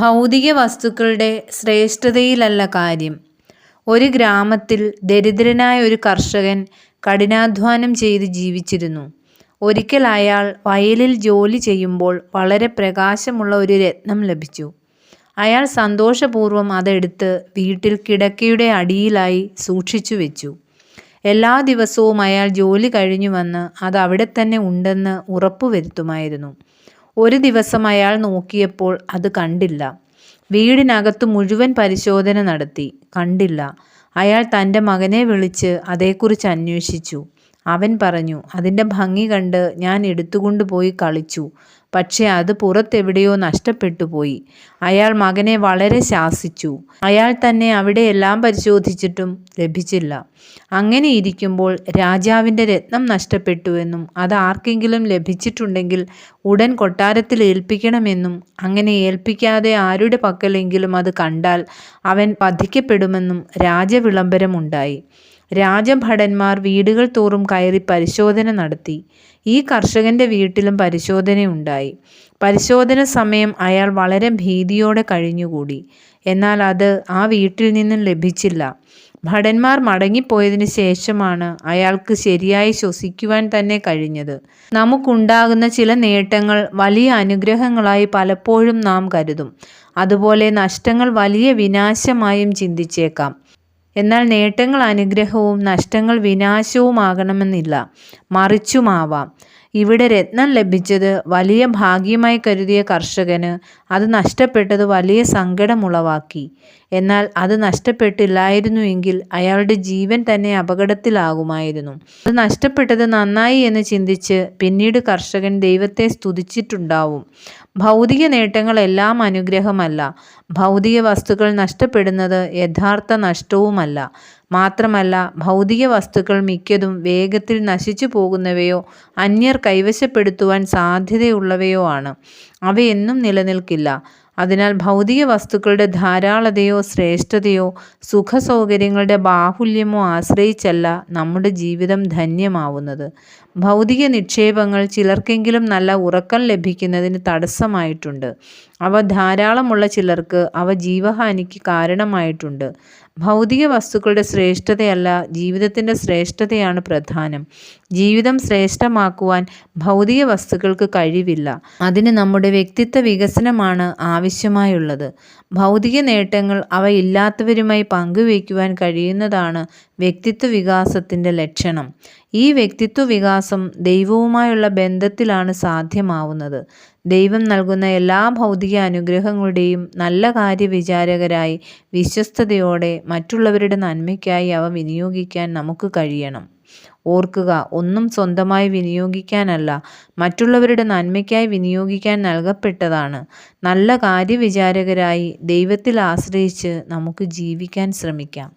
ഭൗതിക വസ്തുക്കളുടെ ശ്രേഷ്ഠതയിലല്ല കാര്യം. ഒരു ഗ്രാമത്തിൽ ദരിദ്രനായ ഒരു കർഷകൻ കഠിനാധ്വാനം ചെയ്ത് ജീവിച്ചിരുന്നു. ഒരിക്കൽ അയാൾ വയലിൽ ജോലി ചെയ്യുമ്പോൾ വളരെ പ്രകാശമുള്ള ഒരു രത്നം ലഭിച്ചു. അയാൾ സന്തോഷപൂർവം അതെടുത്ത് വീട്ടിൽ കിടക്കയുടെ അടിയിലായി സൂക്ഷിച്ചു വെച്ചു. എല്ലാ ദിവസവും അയാൾ ജോലി കഴിഞ്ഞു വന്ന് അത് അവിടെ തന്നെ ഉണ്ടെന്ന് ഉറപ്പുവരുത്തുമായിരുന്നു. ഒരു ദിവസം അയാൾ നോക്കിയപ്പോൾ അത് കണ്ടില്ല. വീടിനകത്ത് മുഴുവൻ പരിശോധന നടത്തി. കണ്ടില്ല. അയാൾ തന്റെ മകനെ വിളിച്ച് അതേക്കുറിച്ച് അന്വേഷിച്ചു. അവൻ പറഞ്ഞു അതിന്റെ ഭംഗി കണ്ട് ഞാൻ എടുത്തുകൊണ്ടുപോയി കളിച്ചു. പക്ഷേ അത് പുറത്തെവിടെയോ നഷ്ടപ്പെട്ടു പോയി. അയാൾ മകനെ വളരെ ശാസിച്ചു. അയാൾ തന്നെ അവിടെയെല്ലാം പരിശോധിച്ചിട്ടും ലഭിച്ചില്ല. അങ്ങനെ ഇരിക്കുമ്പോൾ രാജാവിന്റെ രത്നം നഷ്ടപ്പെട്ടുവെന്നും അത് ആർക്കെങ്കിലും ലഭിച്ചിട്ടുണ്ടെങ്കിൽ ഉടൻ കൊട്ടാരത്തിൽ ഏൽപ്പിക്കണമെന്നും അങ്ങനെ ഏൽപ്പിക്കാതെ ആരുടെ പക്കലെങ്കിലും അത് കണ്ടാൽ അവൻ വധിക്കപ്പെടുമെന്നും രാജവിളംബരമുണ്ടായി. രാജഭടന്മാർ വീടുകൾ തോറും കയറി പരിശോധന നടത്തി. ഈ കർഷകന്റെ വീട്ടിലും പരിശോധനയുണ്ടായി. പരിശോധന സമയം അയാൾ വളരെ ഭീതിയോടെ കഴിഞ്ഞുകൂടി. എന്നാൽ അത് ആ വീട്ടിൽ നിന്നും ലഭിച്ചില്ല. ഭടന്മാർ മടങ്ങിപ്പോയതിനു ശേഷമാണ് അയാൾക്ക് ശരിയായി ശ്വസിക്കുവാൻ തന്നെ കഴിഞ്ഞത്. നമുക്കുണ്ടാകുന്ന ചില നേട്ടങ്ങൾ വലിയ അനുഗ്രഹങ്ങളായി പലപ്പോഴും നാം കരുതും. അതുപോലെ നഷ്ടങ്ങൾ വലിയ വിനാശമായും ചിന്തിച്ചേക്കാം. എന്നാൽ നേട്ടങ്ങൾ അനുഗ്രഹവും നഷ്ടങ്ങൾ വിനാശവുമാകണമെന്നില്ല. മറിച്ചുമാവാം. ഇവിടെ രത്നം ലഭിച്ചത് വലിയ ഭാഗ്യമായി കരുതിയ കർഷകന് അത് നഷ്ടപ്പെട്ടത് വലിയ സങ്കടമുളവാക്കി. എന്നാൽ അത് നഷ്ടപ്പെട്ടില്ലായിരുന്നുവെങ്കിൽ അയാളുടെ ജീവൻ തന്നെ അപകടത്തിലാകുമായിരുന്നു. അത് നഷ്ടപ്പെട്ടത് നന്നായി എന്ന് ചിന്തിച്ച് പിന്നീട് കർഷകൻ ദൈവത്തെ സ്തുതിച്ചിട്ടുണ്ടാവും. ഭൗതിക നേട്ടങ്ങളെല്ലാം അനുഗ്രഹമല്ല. ഭൗതിക വസ്തുക്കൾ നഷ്ടപ്പെടുന്നത് യഥാർത്ഥ നഷ്ടവുമല്ല. മാത്രമല്ല ഭൗതിക വസ്തുക്കൾ മിക്കതും വേഗത്തിൽ നശിച്ചു പോകുന്നവയോ അന്യർ കൈവശപ്പെടുത്തുവാൻ സാധ്യതയുള്ളവയോ ആണ്. അവയെന്നും നിലനിൽക്കില്ല. അതിനാൽ ഭൗതിക വസ്തുക്കളുടെ ധാരാളതയോ ശ്രേഷ്ഠതയോ സുഖസൗകര്യങ്ങളുടെ ബാഹുല്യമോ ആശ്രയിച്ചല്ല നമ്മുടെ ജീവിതം ധന്യമാവുന്നത്. ഭൗതിക നിക്ഷേപങ്ങൾ ചിലർക്കെങ്കിലും നല്ല ഉറക്കം ലഭിക്കുന്നതിന് തടസ്സമായിട്ടുണ്ട്. അവ ധാരാളമുള്ള ചിലർക്ക് അവ ജീവഹാനിക്ക് കാരണമായിട്ടുണ്ട്. ഭൗതിക വസ്തുക്കളുടെ ശ്രേഷ്ഠതയല്ല ജീവിതത്തിന്റെ ശ്രേഷ്ഠതയാണ് പ്രധാനം. ജീവിതം ശ്രേഷ്ഠമാക്കുവാൻ ഭൗതിക വസ്തുക്കൾക്ക് കഴിവില്ല. അതിന് നമ്മുടെ വ്യക്തിത്വ വികസനമാണ് ആവശ്യമായുള്ളത്. ഭൗതിക നേട്ടങ്ങൾ അവ ഇല്ലാത്തവരുമായി പങ്കുവയ്ക്കുവാൻ കഴിയുന്നതാണ് വ്യക്തിത്വ വികാസത്തിന്റെ ലക്ഷണം. ഈ വ്യക്തിത്വ വികാസം ദൈവവുമായുള്ള ബന്ധത്തിലാണ് സാധ്യമാവുന്നത്. ദൈവം നൽകുന്ന എല്ലാ ഭൗതിക അനുഗ്രഹങ്ങളുടെയും നല്ല കാര്യവിചാരകരായി വിശ്വസ്തയോടെ മറ്റുള്ളവരുടെ നന്മയ്ക്കായി അവ വിനിയോഗിക്കാൻ നമുക്ക് കഴിയണം. ഓർക്കുക ഒന്നും സ്വന്തമായി വിനിയോഗിക്കാനല്ല മറ്റുള്ളവരുടെ നന്മയ്ക്കായി വിനിയോഗിക്കാൻ നൽകപ്പെട്ടതാണ്. നല്ല കാര്യവിചാരകരായി ദൈവത്തിൽ ആശ്രയിച്ച് നമുക്ക് ജീവിക്കാൻ ശ്രമിക്കാം.